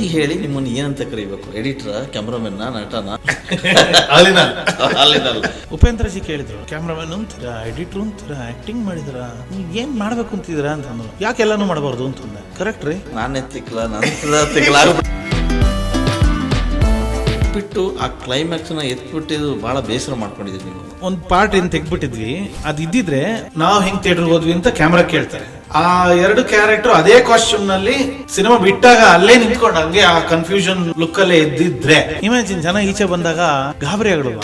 ಈಗ ಹೇಳಿ ನಿಮ್ಮನ್ನು ಏನಂತ ಕರಿಬೇಕು? ಎಡಿಟರ್ ಕ್ಯಾಮ್ರಾಮನ್ನ ನಟನ? ಅಲ್ಲಿನ ಉಪೇಂದ್ರ ಜಿ ಕೇಳಿದ್ರು ಕ್ಯಾಮ್ರಾಮನ್ ಅಂತೀರಾ ಎಡಿಟರ್ ಅಂತೀರಾ ಆಕ್ಟಿಂಗ್ ಮಾಡಿದ್ರ? ನೀವ್ ಏನ್ ಮಾಡ್ಬೇಕು ಅಂತಿದ್ರ? ಅಂತ ಅಂದ್ರು. ಯಾಕೆ ಎಲ್ಲಾನು ಮಾಡಬಾರ್ದು? ಅಂತಂದೆ ಕರೆಕ್ಟ್ ರೀ. ನಾನೇ ತಿಕ್ಲ ನಾನು ತಿಕ್ಲ ಬಿಟ್ಟು ಆ ಕ್ಲೈಮ್ಯಾಕ್ಸ್ನ ಎತ್ಬಿಟ್ಟಿದ್ದು ಭಾಳ ಬೇಸರ ಮಾಡ್ಕೊಂಡಿದ್ದೀವಿ ನೀವು. ಒಂದ್ ಪಾರ್ಟ್ ಏನು ತೆಗ್ಬಿಟ್ಟಿದ್ವಿ ಅದು ಇದ್ದಿದ್ರೆ ನಾವ್ ಹೆಂಗ್ ಥಿಯೇಟರ್ ಹೋದ್ವಿ ಅಂತ ಕ್ಯಾಮ್ರಾ ಕೇಳ್ತಾರೆ. ಆ ಎರಡು ಕ್ಯಾರೆಕ್ಟರ್ ಅದೇ ಕಾಸ್ಟ್ಯೂಮ್ನಲ್ಲಿ ಸಿನಿಮಾ ಬಿಟ್ಟಾಗ ಅಲ್ಲೇ ನಿಂತ್ಕೊಂಡು ಹಂಗೆ ಆ ಕನ್ಫ್ಯೂಷನ್ ಲುಕ್ ಅಲ್ಲೇ ಇದ್ದಿದ್ರೆ. ಇಮ್ಯಾಜಿನ್ ಜನ ಈಚೆ ಬಂದಾಗ ಗಾಬರಿ ಆಗಿಡುವ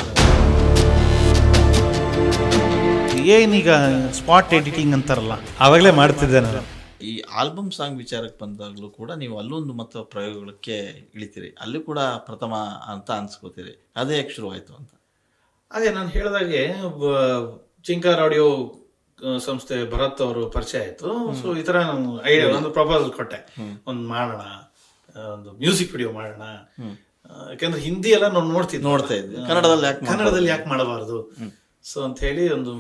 ಏನೀಗ ಸ್ಪಾಟ್ ಎಡಿಟಿಂಗ್ ಅಂತಾರಲ್ಲ, ಅವಾಗಲೇ ಮಾಡ್ತಿದ್ದೆ ನಾನು. ಈ ಆಲ್ಬಮ್ ಸಾಂಗ್ ವಿಚಾರಕ್ಕೆ ಬಂದಾಗಲೂ ಕೂಡ ನೀವು ಅಲ್ಲೊಂದು ಮತ್ತು ಪ್ರಯೋಗಕ್ಕೆ ಇಳಿತೀರಿ. ಅಲ್ಲಿ ಕೂಡ ಪ್ರಥಮ ಅಂತ ಅನ್ಸ್ಕೋತೀರಿ. ಅದೇ ಯಾಕೆ ಶುರುವಾಯಿತು ಅಂತ? ಅದೇ ನಾನು ಹೇಳಿದಾಗೆ ಚಿಂಕಾರ್ ಆಡಿಯೋ ಸಂಸ್ಥೆ ಭರತ್ ಅವರು ಪರಿಚಯ ಆಯಿತು. ಸೊ ಈ ಥರ ನಾನು ಐಡಿಯಾ ಒಂದು ಪ್ರಪೋಸಲ್ ಕೊಟ್ಟೆ. ಒಂದು ಮಾಡೋಣ ಒಂದು ಮ್ಯೂಸಿಕ್ ವಿಡಿಯೋ ಮಾಡೋಣ. ಯಾಕೆಂದ್ರೆ ಯಾಕಂದ್ರೆ ಹಿಂದಿ ಎಲ್ಲ ನಾನು ನೋಡ್ತಿದ್ದೆ. ನೋಡ್ತಾ ಇದ್ದೆ. ಕನ್ನಡದಲ್ಲಿ ಯಾಕೆ ಕನ್ನಡದಲ್ಲಿ ಯಾಕೆ ಮಾಡಬಾರ್ದು? ಸೊ ಅಂತ ಹೇಳಿ ಒಂದು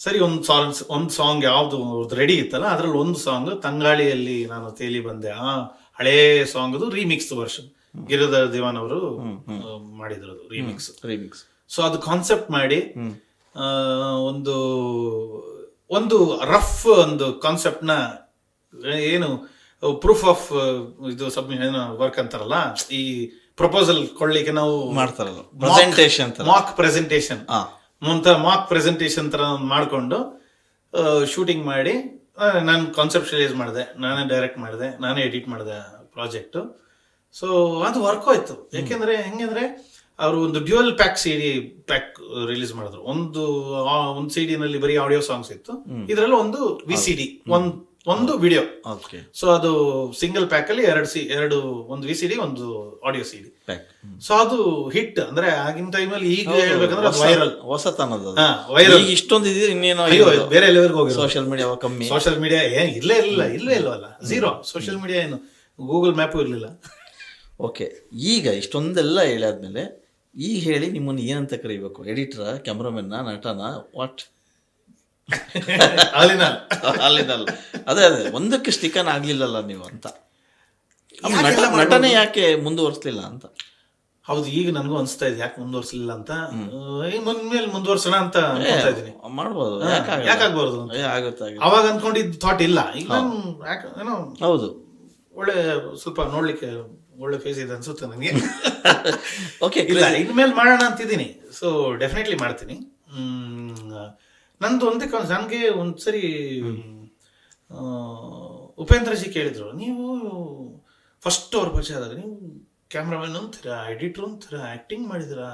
ಸರಿ ಒಂದು ಸಾಂಗ್ ಒಂದು ಸಾಂಗ್ ಯಾವ್ದು ರೆಡಿ ಇತ್ತಲ್ಲ ಅದ್ರಲ್ಲಿ ಒಂದು ಸಾಂಗ್ ತಂಗಾಳಿಯಲ್ಲಿ ನಾನು ತೇಲಿ ಬಂದೆ. ಆ ಹಳೇ ಸಾಂಗ್ದು ರೀಮಿಕ್ಸ್ ವರ್ಷನ್ ಗಿರಿಧರ್ ದಿವಾನ್ ಅವರು ಮಾಡಿದ್ರು ರೀಮಿಕ್ಸ್ ರಿಮಿಕ್ಸ್ ಸೊ ಅದು ಕಾನ್ಸೆಪ್ಟ್ ಮಾಡಿ ಒಂದು ಒಂದು ರಫ್ ಒಂದು ಕಾನ್ಸೆಪ್ಟ್ನ ಏನು ಪ್ರೂಫ್ ಆಫ್ ಇದು ಸಬ್ಮಿಷನ್ ವರ್ಕ್ ಅಂತಾರಲ್ಲ ಈ ಪ್ರಪೋಸಲ್ ಕೊಡ್ಲಿಕ್ಕೆ ನಾವು ಮಾಡ್ತಾರಲ್ಲ. ಪ್ರೆಸೆಂಟೇಷನ್ ಮಾಕ್ ಪ್ರೆಸೆಂಟೇಷನ್ ಒಂಥರ ಮಾಕ್ ಪ್ರೆಸೆಂಟೇಷನ್ ತರ ಮಾಡಿಕೊಂಡು ಶೂಟಿಂಗ್ ಮಾಡಿ ನಾನು ಕಾನ್ಸೆಪ್ಷಲೈಸ್ ಮಾಡಿದೆ ನಾನೇ ಡೈರೆಕ್ಟ್ ಮಾಡಿದೆ ನಾನೇ ಎಡಿಟ್ ಮಾಡಿದೆ ಪ್ರಾಜೆಕ್ಟ್ ಸೊ ಅದು ವರ್ಕ್ ಆಯ್ತು ಯಾಕೆಂದ್ರೆ ಹೆಂಗಂದ್ರೆ ಅವರು ಒಂದು dual pack C D pack release ಮಾಡಿದ್ರು. ಒಂದು ಒಂದು ಸಿ ನಲ್ಲಿ ಬರೀ ಆಡಿಯೋ ಸಾಂಗ್ಸ್ ಇತ್ತು. ಇದರಲ್ಲಿ ಒಂದು ವಿ ಸಿ ಡಿ ಒಂದ್ ಒಂದು ವಿಡಿಯೋ ಓಕೆ ಸೊ ಅದು ಸಿಂಗಲ್ ಪ್ಯಾಕ್ ಅಲ್ಲಿ ಎರಡು ಸಿ ಎರಡು ಒಂದು ವಿ ಸಿ ಡಿ ಒಂದು ಆಡಿಯೋ ಸಿ ಡಿ ಸೊ ಅದು ಹಿಟ್ ಅಂದ್ರೆ ಆಗಿನ ಟೈಮಲ್ಲಿ ಈಗ ಹೇಳ್ಬೇಕಂದ್ರೆ ವೈರಲ್ ಹೊಸತನದ ವೈರಲ್ ಇಷ್ಟೊಂದು ಇದ್ರೆ ಇನ್ನೇನೋ ಅಯ್ಯೋ ಬೇರೆ ಲೆವೆಲ್ಗೆ ಹೋಗಿ ಸೋಶಿಯಲ್ ಮೀಡಿಯಾ ಕಮ್ಮಿ. ಸೋಷಿಯಲ್ ಮೀಡಿಯಾ ಏನ್ ಇಲ್ಲೇ ಇಲ್ಲ ಇಲ್ಲೇ ಇಲ್ವಲ್ಲ? ಝೀರೋ ಸೋಷಿಯಲ್ ಮೀಡಿಯಾ ಏನು? ಗೂಗಲ್ ಮ್ಯಾಪು ಇರಲಿಲ್ಲ. ಓಕೆ ಈಗ ಇಷ್ಟೊಂದೆಲ್ಲ ಹೇಳಾದ್ಮೇಲೆ ಈಗ ಹೇಳಿ ನಿಮ್ಮನ್ನು ಏನಂತ ಕರಿಬೇಕು? ಎಡಿಟರ್ ಕ್ಯಾಮ್ರಾಮನ್ನ ನಟನ ವಾಟ್ ಅಲ್ಲಿನ ಅಲ್ಲಿದಲ್ಲ ಅದೇ ಅದೇ. ಒಂದಕ್ಕೆ ಸ್ಟಿಕನ್ ಆಗ್ಲಿಲ್ಲಲ್ಲ ನೀವು ಅಂತ. ನಟ ನಟನೆ ಯಾಕೆ ಮುಂದುವರ್ಸ್ಲಿಲ್ಲ ಅಂತ? ಹೌದು ಈಗ ನನಗೂ ಅನಿಸ್ತಾ ಇದೆ. ಯಾಕೆ ಮುಂದುವರ್ಸಲಿಲ್ಲ ಅಂತ? ಮುಂದ್ಮೇಲೆ ಮುಂದುವರ್ಸೋಣ ಅಂತ ಇದ್ದೀನಿ. ಮಾಡ್ಬೋದು. ಯಾಕಾಗ್ಬಾರ್ದು ಅವಾಗ ಅನ್ಕೊಂಡಿದ್ದ ಥಾಟ್ ಇಲ್ಲ. ಈಗ ಏನೋ ಹೌದು. ಒಳ್ಳೆ ಸ್ವಲ್ಪ ನೋಡ್ಲಿಕ್ಕೆ ಒಳ್ಳೆ ಫೇಸ್ ಇದೆ ಅನ್ಸುತ್ತೆ ನನಗೆ. ಓಕೆ ಇಲ್ಲ ಇನ್ಮೇಲೆ ಮಾಡೋಣ ಅಂತಿದ್ದೀನಿ. ಸೊ ಡೆಫಿನೆಟ್ಲಿ ಮಾಡ್ತೀನಿ. ನಂದು ಒಂದೇ ನನಗೆ ಒಂದ್ಸರಿ ಉಪೇಂದ್ರ ಜಿ ಕೇಳಿದ್ರು. ನೀವು ಫಸ್ಟ್ ಅವ್ರ ಪರಿಚಯ ಆದಾಗ ನೀವು ಕ್ಯಾಮ್ರಾಮನ್ ಅಂತೀರಾ ಎಡಿಟರ್ ಅಂತೀರಾ ಆಕ್ಟಿಂಗ್ ಮಾಡಿದಿರಾ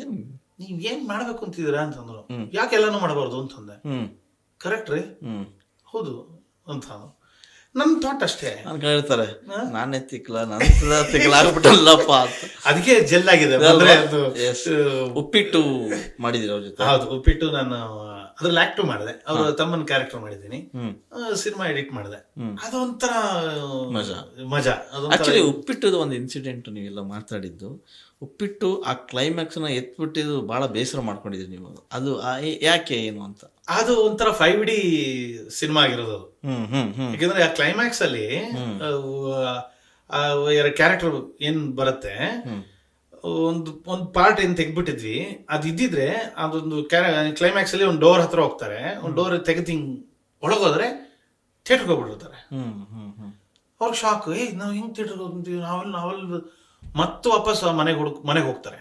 ಏನ್? ನೀವ್ ಏನ್ ಮಾಡ್ಬೇಕು ಅಂತಿದ್ದೀರಾ ಅಂತಂದ್ರು. ಯಾಕೆ ಎಲ್ಲಾನು ಮಾಡಬಾರ್ದು ಅಂತಂದೆ. ಕರೆಕ್ಟ್ ರೀ? ಹೌದು ಅಂತ ನನ್ನ ಥಾಟ್ ಅಷ್ಟೇ. ನಾನು ಹೇಳ್ತಾರೆ ನಾನೇ ತಿಕ್ಲ ನನ್ನ ತಿಕ್ಲಾಗ್ಬಿಟ್ಟಲ್ಲಪ್ಪ ಅದಕ್ಕೆ ಜೆಲ್ ಆಗಿದೆ ಅಂದ್ರೆ ಅದು ಉಪ್ಪಿಟ್ಟು ಮಾಡಿದಿರ ಅವ್ರ ಜೊತೆ? ಹೌದು ಉಪ್ಪಿಟ್ಟು ನಾನು ಅದ್ರಲ್ಲಿ ಆಕ್ಟಿವ್ ಮಾಡಿದೆ. ಅವ್ರ ತಮ್ಮನ ಕ್ಯಾರೆಕ್ಟರ್ ಮಾಡಿದ್ದೀನಿ. ಸಿನಿಮಾ ಎಡಿಟ್ ಮಾಡಿದೆ. ಅದೊಂಥರ ಮಜಾ. ಮಜಾ. ಆಕ್ಚುಲಿ ಉಪ್ಪಿಟ್ಟದ ಒಂದು ಇನ್ಸಿಡೆಂಟ್ ನೀವೆಲ್ಲ ಮಾತಾಡಿದ್ದು. ಉಪ್ಪಿಟ್ಟು ಆ ಕ್ಲೈಮ್ಯಾಕ್ಸ್ನ ಎತ್ಬಿಟ್ಟಿದ್ದು ಬಹಳ ಬೇಸರ ಮಾಡ್ಕೊಂಡಿದ್ರಿ ನೀವು. ಅದು ಯಾಕೆ ಏನು ಅಂತ? ಅದು ಒಂಥರ ಫೈವ್ ಡಿ ಸಿನಿಮಾ ಆಗಿರೋದು ಅದು. ಯಾಕಂದ್ರೆ ಆ ಕ್ಲೈಮ್ಯಾಕ್ಸ್ ಅಲ್ಲಿ ಎರಡು ಕ್ಯಾರೆಕ್ಟರ್ ಏನ್ ಬರುತ್ತೆ ಒಂದು ಒಂದು ಪಾರ್ಟ್ ಏನ್ ತೆಗ್ಬಿಟ್ಟಿದ್ವಿ ಅದು ಇದ್ದಿದ್ರೆ ಅದೊಂದು ಕ್ಲೈಮ್ಯಾಕ್ಸ್ ಅಲ್ಲಿ ಒಂದು ಡೋರ್ ಹತ್ರ ಹೋಗ್ತಾರೆ ಒಂದು ಡೋರ್ ತೆಗೆದು ಹಿಂಗ್ ಒಳಗೋದ್ರೆ ಥಿಯೇಟರ್ಗೆ ಹೋಗ್ಬಿಟ್ಟಿರ್ತಾರೆ. ಅವ್ರಿಗೆ ಶಾಕ್ ಏ ನಾವು ಹಿಂಗ್ ಥಿಯೇಟರ್ಗೆ ಹೋಗ್ತೀವಿ? ನಾವೆಲ್ಲ ನಾವೆಲ್ಲ ಮತ್ತೆ ವಾಪಸ್ ಮನೆಗೆ ಹುಡುಕ್ ಮನೆಗೆ ಹೋಗ್ತಾರೆ.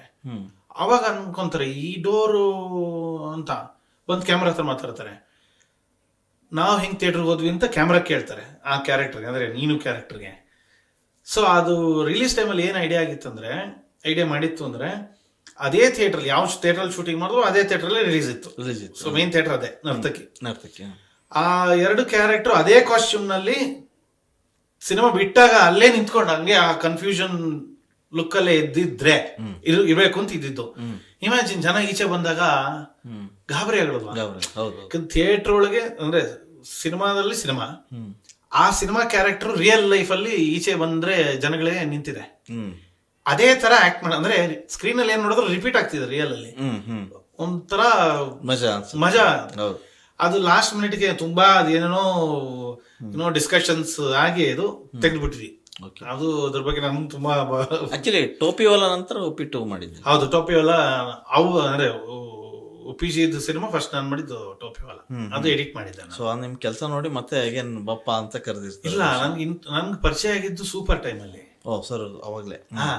ಅವಾಗ ಅನ್ಕೊಂತಾರೆ ಈ ಡೋರು ಅಂತ. ಬಂದು ಕ್ಯಾಮ್ರಾ ಹತ್ರ ಮಾತಾಡ್ತಾರೆ. ನಾವು ಹೆಂಗ್ ಥಿಯೇಟ್ರಿಗೆ ಹೋದ್ವಿ ಅಂತ ಕ್ಯಾಮ್ರಾ ಕೇಳ್ತಾರೆ ಆ ಕ್ಯಾರೆಕ್ಟರ್ಗೆ ಅಂದ್ರೆ ನೀನು ಕ್ಯಾರೆಕ್ಟರ್ಗೆ ಸೊ ಅದು ರಿಲೀಸ್ ಟೈಮಲ್ಲಿ ಏನು ಐಡಿಯಾ ಆಗಿತ್ತಂದ್ರೆ ಐಡಿಯಾ ಮಾಡಿತ್ತು ಅಂದ್ರೆ ಅದೇ ಥಿಯೇಟರ್ ಯಾವ ಥಿಯೇಟರ್ ಶೂಟಿಂಗ್ ಮಾಡಿದ್ರು ಅದೇ ಥಿಯೇಟರ್ಲಿ ರಿಲೀಸ್ ಇತ್ತು. ರಿಲೀಸ್ ಇತ್ತು. ಸೊ ಮೇನ್ ಥಿಯೇಟರ್ ಅದೇ ನರ್ತಕಿ. ನರ್ತಕಿ ಆ ಎರಡು ಕ್ಯಾರೆಕ್ಟರ್ ಅದೇ ಕಾಸ್ಟ್ಯೂಮ್ನಲ್ಲಿ ಸಿನಿಮಾ ಬಿಟ್ಟಾಗ ಅಲ್ಲೇ ನಿಂತ್ಕೊಂಡು ಹಂಗೆ ಆ ಕನ್ಫ್ಯೂಷನ್ ಲುಕ್ ಅಲ್ಲೇ ಇದ್ದಿದ್ರೆ ಇರು ಇರ್ಬೇಕು ಅಂತ ಇದ್ದಿದ್ದು. ಇಮ್ಯಾಜಿನ್ ಜನ ಈಚೆ ಬಂದಾಗ ಗಾಬರಿ ಆಗೋದು ಹೌದು ಥಿಯೇಟರ್ ಒಳಗೆ ಅಂದ್ರೆ ಸಿನಿಮಾದಲ್ಲಿ ಸಿನಿಮಾ ಆ ಸಿನಿಮಾ ಕ್ಯಾರೆಕ್ಟರ್ ರಿಯಲ್ ಲೈಫ್ ಅಲ್ಲಿ ಈಚೆ ಬಂದ್ರೆ ಜನಗಳಿಗೆ ನಿಂತಿದೆ. ಅದೇ ತರ ಆಕ್ಟ್ ಮಾಡ ಅಂದ್ರೆ ಸ್ಕ್ರೀನ್ ಅಲ್ಲಿ ಏನ್ ನೋಡಿದ್ರು ರಿಪೀಟ್ ಆಗ್ತಿದೆ ರಿಯಲ್ ಅಲ್ಲಿ. ಒಂಥರ ಮಜಾ ಮಜಾ. ಹೌದು. ಅದು ಲಾಸ್ಟ್ ಮಿನಿಟ್ಗೆ ತುಂಬಾ ಅದೇನೇನೋ ಏನೋ ಡಿಸ್ಕಷನ್ಸ್ ಆಗಿ ಅದು ತೆಗೆದ್ಬಿಟ್ವಿ. ಓಕೆ ಅದು ಅದ್ರ ಬಗ್ಗೆ ನಮ್ಗೆ ತುಂಬಾ ಆಕ್ಚುಲಿ ಟೋಪಿ ಹೊಲ ನಂತರ ಒಪ್ಪಿಟ್ಟು ಮಾಡಿದ್ವಿ. ಹೌದು ಟೋಪಿವಾಲ ಅವು ಅಂದ್ರೆ ಪಿ ಜಿ ಸಿನಿಮಾ ಫಸ್ಟ್ ನಾನು ಮಾಡಿದ್ದು ಟೋಪಿವಾಲ ಅದು ಎಡಿಟ್ ಮಾಡಿದ್ದೆ ನಾನು. ಸೊ ನಿಮ್ ಕೆಲಸ ನೋಡಿ ಮತ್ತೆ ಹೇಗೇನ್ ಬಪ್ಪ ಅಂತ ಕರೆದಿರ್ತೀನಿ ಇಲ್ಲ ನನ್ಗೆ ನನ್ಗೆ ಪರಿಚಯ ಆಗಿದ್ದು ಸೂಪರ್ ಟೈಮ್ ಅಲ್ಲಿ. ಓ ಸರ್ ಅವಾಗ್ಲೇ. ಹಾ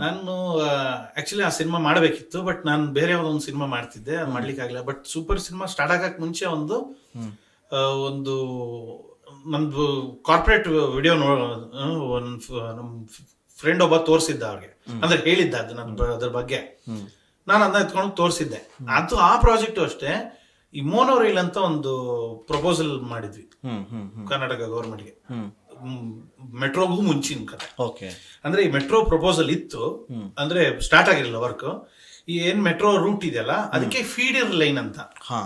ನಾನು ಆಕ್ಚುಲಿ ಆ ಸಿನಿಮಾ ಮಾಡಬೇಕಿತ್ತು ಬಟ್ ನಾನು ಬೇರೆ ಯಾವ್ದೋ ಒಂದು ಸಿನಿಮಾ ಮಾಡ್ತಿದ್ದೆ ಅದು ಮಾಡ್ಲಿಕ್ಕೆ ಆಗಲಿಲ್ಲ. ಬಟ್ ಸೂಪರ್ ಸಿನಿಮಾ ಸ್ಟಾರ್ಟ್ ಆಗಕ್ ಮುಂಚೆ ಒಂದು ಆ, ಒಂದು ನಮ್ದು ಕಾರ್ಪೊರೇಟ್ ವಿಡಿಯೋ ನೋ ಒಂದು ನಮ್ಮ ಫ್ರೆಂಡ್ ಒಬ್ಬ ತೋರಿಸಿದ್ದ ಅವ್ರಿಗೆ. ಅಂದ್ರೆ ಹೇಳಿದ್ದ ಅದು ನನ್ನ ಅದ್ರ ಬಗ್ಗೆ. ನಾನು ಅದನ್ನ ಎತ್ಕೊಂಡು ತೋರಿಸಿದ್ದೆ. ಅದು ಆ ಪ್ರಾಜೆಕ್ಟ್ ಅಷ್ಟೇ. ಈ ಮೋನೋ ರೈಲ್ ಅಂತ ಒಂದು ಪ್ರಪೋಸಲ್ ಮಾಡಿದ್ವಿ. ಕರ್ನಾಟಕ ಗೌರ್ಮೆಂಟ್ಗೆ. ಮೆಟ್ರೋಗೂ ಮುಂಚಿನ ಕತೆ. ಓಕೆ. ಅಂದ್ರೆ ಈ ಮೆಟ್ರೋ ಪ್ರಪೋಸಲ್ ಇತ್ತು. ಅಂದ್ರೆ ಸ್ಟಾರ್ಟ್ ಆಗಿರಲಿಲ್ಲ ವರ್ಕ್. ಈ ಏನ್ ಮೆಟ್ರೋ ರೂಟ್ ಇದೆಯಲ್ಲ ಅದಕ್ಕೆ ಫೀಡರ್ ಲೈನ್ ಅಂತ. ಹಾ.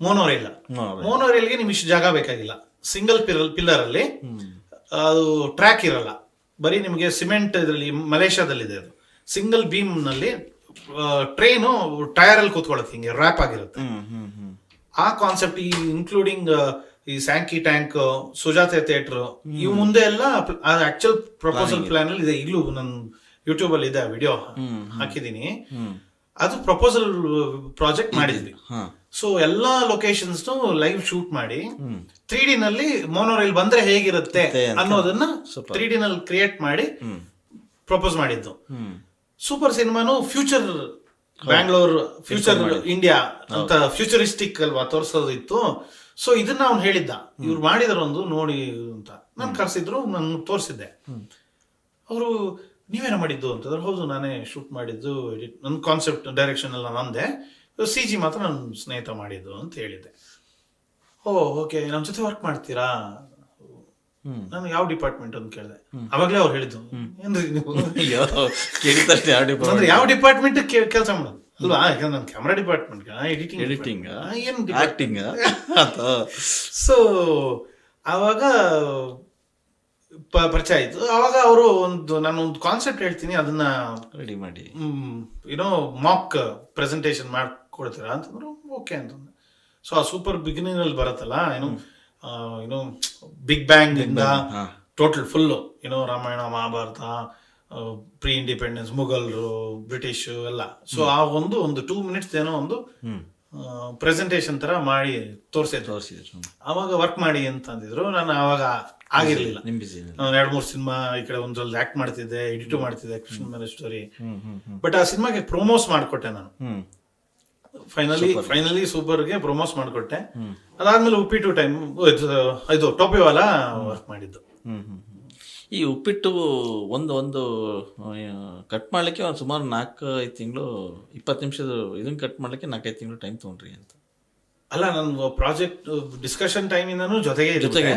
Mono rail. ಮೋನೋ ರೈಲ್ಗೆ ನಿಮ್ ಇಷ್ಟು ಜಾಗ ಬೇಕಾಗಿಲ್ಲ. ಸಿಂಗಲ್ ಪಿಲ್ಲರ್ ಪಿಲ್ಲರ್ ಅಲ್ಲಿ. ಅದು ಟ್ರ್ಯಾಕ್ ಇರಲ್ಲ. ಬರೀ ನಿಮಗೆ ಸಿಮೆಂಟ್ ಇದರಲ್ಲಿ ಮಲೇಷ್ಯಾದಲ್ಲಿದೆ ಅದು. ಸಿಂಗಲ್ ಬೀಮ್ನಲ್ಲಿ ಟ್ರೈನು ಟೈರ್ ಅಲ್ಲಿ ಕೂತ್ಕೊಳ್ಳುತ್ತೆ ಹಿಂಗೆ ರ್ಯಾಪ್ ಆಗಿರುತ್ತೆ. ಆ ಕಾನ್ಸೆಪ್ಟ್ ಈ ಇನ್ಕ್ಲೂಡಿಂಗ್ ಈ ಸ್ಯಾಂಕಿ ಟ್ಯಾಂಕ್ ಸುಜಾತೆ ಥಿಯೇಟರ್ ಇವು ಮುಂದೆ ಎಲ್ಲ ಆಕ್ಚುಲ್ ಪ್ರಪೋಸಲ್ ಪ್ಲಾನ್ ಅಲ್ಲಿ ಇದೆ. ಇಲ್ಲೂ ನನ್ನ ಯೂಟ್ಯೂಬ್ ಅಲ್ಲಿ ಇದೆ ವಿಡಿಯೋ ಹಾಕಿದೀನಿ ಅದು ಪ್ರಪೋಸಲ್ ಪ್ರಾಜೆಕ್ಟ್ ಮಾಡಿದ್ವಿ. ಸೊ ಎಲ್ಲಾ ಲೊಕೇಶನ್ಸ್ ಲೈವ್ ಶೂಟ್ ಮಾಡಿ ತ್ರೀ ಡಿ ನಲ್ಲಿ ಮೋನೋ ರೈಲ್ ಬಂದ್ರೆ ಹೇಗಿರುತ್ತೆ ಅನ್ನೋದನ್ನ. ತ್ರೀ ಡಿ ನಲ್ಲಿ ಕ್ರಿಯೇಟ್ ಮಾಡಿ ಪ್ರಪೋಸ್ ಮಾಡಿದ್ದು. ಸೂಪರ್ ಸಿನಿಮಾನು ಫ್ಯೂಚರ್ ಬ್ಯಾಂಗ್ಳೂರ್ ಫ್ಯೂಚರ್ ಇಂಡಿಯಾ ಅಂತ ಫ್ಯೂಚರಿಸ್ಟಿಕ್ ಅಲ್ವಾ ತೋರಿಸೋದಿತ್ತು. ಸೊ ಇದನ್ನ ಅವ್ನು ಹೇಳಿದ್ದ. ಇವ್ರು ಮಾಡಿದಾರೊಂದು ನೋಡಿ ಅಂತ. ನಾನು ಕರ್ಸಿದ್ರು ನಾನು ತೋರಿಸಿದ್ದೆ. ಅವರು ನೀವೇನ ಮಾಡಿದ್ದು ಅಂತಂದ್ರೆ ಹೌದು ನಾನೇ ಶೂಟ್ ಮಾಡಿದ್ದು ಎಡಿಟ್ ನನ್ನ ಕಾನ್ಸೆಪ್ಟ್ ಡೈರೆಕ್ಷನ್ ಎಲ್ಲ ನಂದೆ. ಸಿ ಜಿ ಮಾತ್ರ ನನ್ನ ಸ್ನೇಹಿತ ಮಾಡಿದ್ದು ಅಂತ ಹೇಳಿದ್ದೆ. ಓ ಓಕೆ ನಮ್ಮ ಜೊತೆ ವರ್ಕ್ ಮಾಡ್ತೀರಾ. ನಾನು ಯಾವ ಡಿಪಾರ್ಟ್ಮೆಂಟ್ ಅಂತ ಕೇಳಿದೆ. ಅವಾಗಲೇ ಅವ್ರು ಹೇಳಿದ್ದು ಏನ್ರಿ ನೀವು? ಅಯ್ಯೋ ಕೇಳಿದ ತಕ್ಷಣ ಯಾವ ಡಿಪಾರ್ಟ್ಮೆಂಟ್? ಅಂದ್ರೆ ಯಾವ ಡಿಪಾರ್ಟ್ಮೆಂಟ್ ಕೆಲಸ ಮಾಡೋದು? ಅಲ್ವಾ? ಯಾಕಂದ್ರೆ ನಾನು ಕ್ಯಾಮ್ರಾ ಡಿಪಾರ್ಟ್ಮೆಂಟ್ ಎಡಿಟಿಂಗ್ ಎಡಿಟಿಂಗ್ ಏನು ಆಕ್ಟಿಂಗ್ ಸೊ ಆವಾಗ ಪ- ಪರಿಚಯ ಆಯ್ತು. ಆವಾಗ ಅವರು ಒಂದು ನಾನು ಒಂದು ಕಾನ್ಸೆಪ್ಟ್ ಹೇಳ್ತೀನಿ ಅದನ್ನ ರೆಡಿ ಮಾಡಿ. ಏನೋ ಮಾಕ್ ಪ್ರೆಸೆಂಟೇಷನ್ ಮಾಡ್ಕೊಡ್ತೀರಾ ಅಂತಂದ್ರು ಓಕೆ ಅಂತಂದ್ರೆ ಸೊ ಆ ಸೂಪರ್ ಬಿಗಿನಿಂಗ್ ಅಲ್ಲಿ ಬರುತ್ತಲ್ಲ ಏನು? ಆ, ಏನು ಬಿಗ್ ಬ್ಯಾಂಗ್ ಇಂದ ಟೋಟಲ್ ಫುಲ್ಲು ಏನೋ ರಾಮಾಯಣ ಮಹಾಭಾರತ ಪ್ರೀ ಇಂಡಿಪೆಂಡೆನ್ಸ್ ಮುಘಲ್ರು ಬ್ರಿಟಿಷ್ ಎಲ್ಲ. ಸೊ ಆ ಒಂದು ಒಂದು ಟೂ ಮಿನಿಟ್ಸ್ ಏನೋ ಒಂದು ಪ್ರೆಸೆಂಟೇಷನ್ ತರ ಮಾಡಿ ತೋರಿಸಿ ತೋರಿಸಿದ್ರು ಅವಾಗ ವರ್ಕ್ ಮಾಡಿ ಅಂತ ಅಂದಿದ್ರು. ನಾನು ಅವಾಗ ಆಗಿರ್ಲಿಲ್ಲ. ನಾನು ಎರಡ್ ಮೂರು ಸಿನಿಮಾ ಈ ಕಡೆ ಒಂದ್ರಲ್ಲಿ ಆಕ್ಟ್ ಮಾಡ್ತಿದ್ದೆ ಎಡಿಟ್ ಮಾಡ್ತಿದ್ದೆ ಕೃಷ್ಣ ಮೇಲೆ ಸ್ಟೋರಿ ಬಟ್ ಆ ಸಿನಿಮಾಗೆ ಪ್ರೊಮೋಸ್ ಮಾಡ್ಕೊಟ್ಟೆ ನಾನು. ಫೈನಲಿ ಫೈನಲಿ ಸೂಪರ್ಗೆ ಪ್ರಮೋಸ್ ಮಾಡಿಕೊಟ್ಟೆ. ಅದಾದ್ಮೇಲೆ ಉಪ್ಪಿಟ್ಟು ಟೈಮ್ ಇದು ಟೋಪಿವಾಲ ವರ್ಕ್ ಮಾಡಿದ್ದು. ಈ ಉಪ್ಪಿಟ್ಟು ಒಂದು ಒಂದು ಕಟ್ ಮಾಡ್ಲಿಕ್ಕೆ ಒಂದು ಸುಮಾರು ನಾಲ್ಕು ಐದು ತಿಂಗಳು ಇಪ್ಪತ್ತು ನಿಮಿಷದ ಇದನ್ನ ಕಟ್ ಮಾಡ್ಲಿಕ್ಕೆ ನಾಲ್ಕೈದು ತಿಂಗಳು ಟೈಮ್ ತೊಗೊಂಡ್ರಿ ಅಂತ. ಅಲ್ಲ ನನ್ನ ಪ್ರಾಜೆಕ್ಟ್ ಡಿಸ್ಕಷನ್ ಟೈಮ್ ಜೊತೆಗೆ ಜೊತೆಗೆ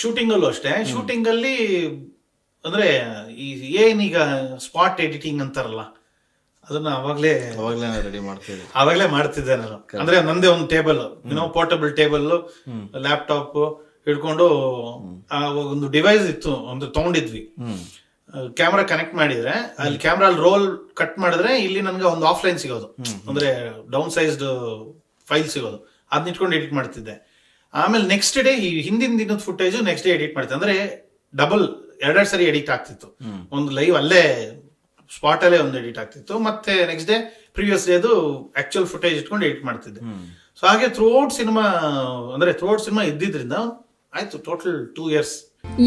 ಶೂಟಿಂಗ್ ಅಲ್ಲೂ ಅಷ್ಟೇ. ಶೂಟಿಂಗ್ ಅಲ್ಲಿ ಅಂದ್ರೆ ಈ ಏನೀಗ ಸ್ಪಾಟ್ ಎಡಿಟಿಂಗ್ ಅಂತಾರಲ್ಲ ಅದನ್ನ ಅವಾಗ್ಲೇ ಅವಾಗಲೇ ರೆಡಿ ಮಾಡ್ತಿದ್ದೆ ಅವಾಗ್ಲೇ ಮಾಡ್ತಿದ್ದೆ ನಾನು. ಅಂದ್ರೆ ನಂದೇ ಒಂದು ಟೇಬಲ್ ಏನೋ ಪೋರ್ಟಬಲ್ ಟೇಬಲ್ ಲ್ಯಾಪ್ಟಾಪ್ ಹಿಡ್ಕೊಂಡು ಆ ಒಂದು ಡಿವೈಸ್ ಇತ್ತು ಒಂದು ತಗೊಂಡಿದ್ವಿ. ಕ್ಯಾಮ್ರಾ ಕನೆಕ್ಟ್ ಮಾಡಿದ್ರೆ ಅಲ್ಲಿ ಕ್ಯಾಮ್ರಾ ಅಲ್ಲಿ ರೋಲ್ ಕಟ್ ಮಾಡಿದ್ರೆ ಇಲ್ಲಿ ನನ್ಗೆ ಒಂದು ಆಫ್ಲೈನ್ ಸಿಗೋದು. ಅಂದ್ರೆ ಡೌನ್ ಸೈಜ್ಡ್ ಫೈಲ್ ಸಿಗೋದು. ಅದನ್ನ ಇಟ್ಕೊಂಡು ಎಡಿಟ್ ಮಾಡ್ತಿದ್ದೆ. ಆಮೇಲೆ ನೆಕ್ಸ್ಟ್ ಡೇ ಈ ಹಿಂದಿನ ದಿನದ ಫುಟೇಜ್ ನೆಕ್ಸ್ಟ್ ಡೇ ಎಡಿಟ್ ಮಾಡ್ತಿದ್ದೆ. ಅಂದ್ರೆ ಡಬಲ್ ಎರಡೆರಡು ಸರಿ ಎಡಿಟ್ ಆಗ್ತಿತ್ತು. ಒಂದು ಲೈವ್ ಅಲ್ಲೇ ಸ್ಪಾಟ್ ಅಲ್ಲೇ ಒಂದು ಎಡಿಟ್ ಆಗ್ತಿತ್ತು. ಮತ್ತೆ ನೆಕ್ಸ್ಟ್ ಡೇ ಪ್ರೀವಿಯಸ್ ಡೇದು ಆಕ್ಚುಯಲ್ ಫುಟೇಜ್ ಇಟ್ಕೊಂಡು ಎಡಿಟ್ ಮಾಡ್ತಿದ್ದೆ. ಸೊ ಹಾಗೆ ಥ್ರೂಔಟ್ ಸಿನಿಮಾ ಅಂದ್ರೆ ಥ್ರೂಔಟ್ ಸಿನಿಮಾ ಇದ್ದಿದ್ರಿಂದ ಆಯ್ತು ಟೋಟಲ್ ಟೂ ಇಯರ್ಸ್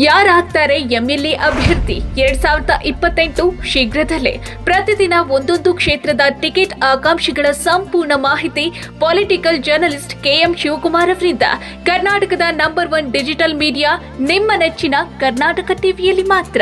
ಯಾರಾಗ್ತಾರೆ ಎಂಎಲ್ಎ ಅಭ್ಯರ್ಥಿ? ಎರಡ್ ಸಾವಿರದ ಇಪ್ಪತ್ತೆಂಟು ಶೀಘ್ರದಲ್ಲೇ. ಪ್ರತಿದಿನ ಒಂದೊಂದು ಕ್ಷೇತ್ರದ ಟಿಕೆಟ್ ಆಕಾಂಕ್ಷಿಗಳ ಸಂಪೂರ್ಣ ಮಾಹಿತಿ ಪೊಲಿಟಿಕಲ್ ಜರ್ನಲಿಸ್ಟ್ ಕೆಎಂ ಶಿವಕುಮಾರ್ ಅವರಿಂದ. ಕರ್ನಾಟಕದ ನಂಬರ್ ಒನ್ ಡಿಜಿಟಲ್ ಮೀಡಿಯಾ ನಿಮ್ಮ ನೆಚ್ಚಿನ ಕರ್ನಾಟಕ ಟಿವಿಯಲ್ಲಿ ಮಾತ್ರ.